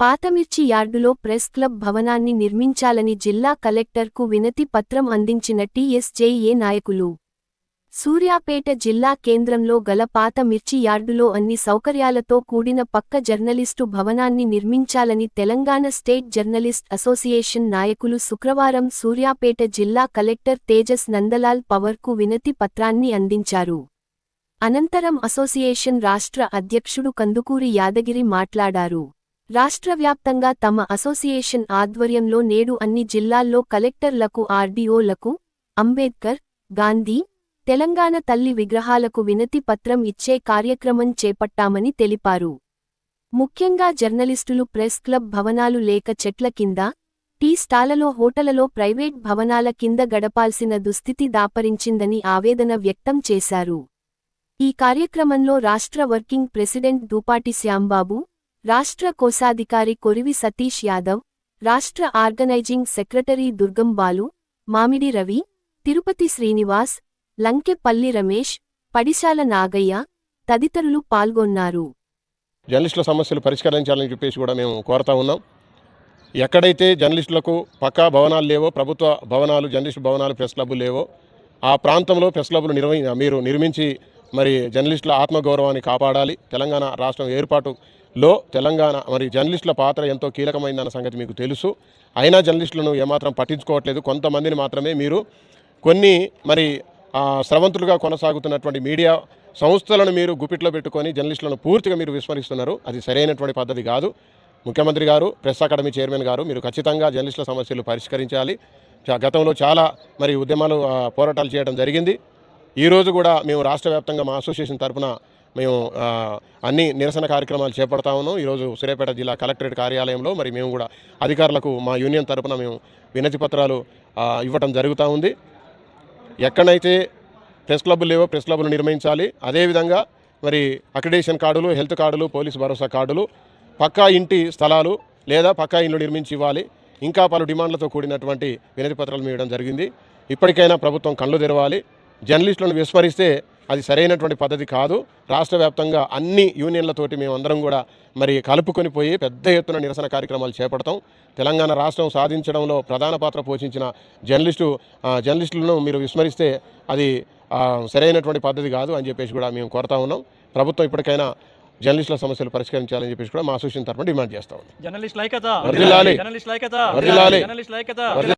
పాతమిర్చి యార్డులో press club భవనాన్ని నిర్మించాలని జిల్లా కలెక్టర్కు వినతి పత్రం అందించిన టీఎస్జేఏ నాయకులు. సూర్యాపేట జిల్లా కేంద్రంలో గల పాత మిర్చి యార్డులో అన్ని సౌకర్యాలతో కూడిన పక్క జర్నలిస్టు భవనాన్ని నిర్మించాలని తెలంగాణ స్టేట్ జర్నలిస్ట్ అసోసియేషన్ నాయకులు శుక్రవారం సూర్యాపేట జిల్లా కలెక్టర్ తేజస్ నందలాల్ పవర్కు వినతి పత్రాన్ని అందించారు. అనంతరం అసోసియేషన్ రాష్ట్ర అధ్యక్షుడు కందుకూరి యాదగిరి మాట్లాడారు. రాష్ట్ర వ్యాప్తంగా తమ అసోసియేషన్ ఆధ్వర్యంలో నేడు అన్ని జిల్లాల్లో కలెక్టర్లకు ఆర్డీఓలకు అంబేద్కర్ గాంధీ తెలంగాణ తల్లి విగ్రహాలకు వినతి పత్రం ఇచ్చే కార్యక్రమం చేపట్టామని తెలిపారు. ముఖ్యంగా జర్నలిస్టులు ప్రెస్ క్లబ్ భవనాలు లేక చెట్ల కింద టీ స్టాలలో హోటలలో ప్రైవేట్ భవనాల కింద గడపాల్సిన దుస్థితి దాపరించిందని ఆవేదన వ్యక్తం చేశారు. ఈ కార్యక్రమంలో రాష్ట్ర వర్కింగ్ ప్రెసిడెంట్ దూపాటి శ్యాంబాబు రాష్ట్ర కోశాధికారి కొరివి సతీష్ యాదవ్ రాష్ట్ర ఆర్గనైజింగ్ సెక్రటరీ దుర్గంబాలు మామిడి రవి తిరుపతి శ్రీనివాస్ లంకెపల్లి రమేష్ పడిశాల నాగయ్య తదితరులు పాల్గొన్నారు. జర్నలిస్టుల సమస్యలు పరిష్కరించాలని చెప్పేసి కూడా మేము కోరుతా ఉన్నాం. ఎక్కడైతే జర్నలిస్టులకు పక్కా భవనాలు లేవో ప్రభుత్వ భవనాలు జర్నలిస్టు భవనాలు ప్రెస్ క్లబ్బులు లేవో ఆ ప్రాంతంలో ప్రెస్ క్లబ్లు నిర్వహి మీరు నిర్మించి మరి జర్నలిస్టుల ఆత్మగౌరవాన్ని కాపాడాలి. తెలంగాణ రాష్ట్రం ఏర్పాటులో తెలంగాణ మరి జర్నలిస్టుల పాత్ర ఎంతో కీలకమైందన్న సంగతి మీకు తెలుసు. అయినా జర్నలిస్టులను ఏమాత్రం పట్టించుకోవట్లేదు. కొంతమందిని మాత్రమే మీరు కొన్ని మరి స్రవంతులుగా కొనసాగుతున్నటువంటి మీడియా సంస్థలను మీరు గుప్పిట్లో పెట్టుకొని జర్నలిస్టులను పూర్తిగా మీరు విస్మరిస్తున్నారు. అది సరైనటువంటి పద్ధతి కాదు. ముఖ్యమంత్రి గారు ప్రెస్ అకాడమీ చైర్మన్ గారు మీరు ఖచ్చితంగా జర్నలిస్టుల సమస్యలు పరిష్కరించాలి. గతంలో చాలా మరి ఉద్యమాలు పోరాటాలు చేయడం జరిగింది. ఈరోజు కూడా మేము రాష్ట్ర వ్యాప్తంగా మా అసోసియేషన్ తరఫున మేము అన్ని నిరసన కార్యక్రమాలు చేపడతా ఉన్నాం. ఈరోజు సూర్యాపేట జిల్లా కలెక్టరేట్ కార్యాలయంలో మరి మేము కూడా అధికారులకు మా యూనియన్ తరఫున మేము వినతి పత్రాలు ఇవ్వటం జరుగుతూ ఉంది. ఎక్కడైతే ప్రెస్ క్లబ్లు లేవో ప్రెస్ క్లబ్లు నిర్మించాలి. అదేవిధంగా మరి అక్రిడేషన్ కార్డులు హెల్త్ కార్డులు పోలీస్ భరోసా కార్డులు పక్కా ఇంటి స్థలాలు లేదా పక్కా ఇల్లు నిర్మించి ఇవ్వాలి. ఇంకా పలు డిమాండ్లతో కూడినటువంటి వినతి పత్రాలు ఇవ్వడం జరిగింది. ఇప్పటికైనా ప్రభుత్వం కళ్ళు తెరవాలి. జర్నలిస్టులను విస్మరిస్తే అది సరైనటువంటి పద్ధతి కాదు. రాష్ట్ర వ్యాప్తంగా అన్ని యూనియన్లతోటి మేమందరం కూడా మరి కలుపుకొని పోయి పెద్ద ఎత్తున నిరసన కార్యక్రమాలు చేపడతాం. తెలంగాణ రాష్ట్రం సాధించడంలో ప్రధాన పాత్ర పోషించిన జర్నలిస్టు జర్నలిస్టులను మీరు విస్మరిస్తే అది సరైనటువంటి పద్ధతి కాదు అని చెప్పేసి కూడా మేము కోరుతా ఉన్నాం. ప్రభుత్వం ఇప్పటికైనా జర్నలిస్టుల సమస్యలు పరిష్కరించాలని చెప్పేసి కూడా మా అసోసియేషన్ తరఫున డిమాండ్ చేస్తా ఉన్నాం. జర్నలిస్ట్ లైకత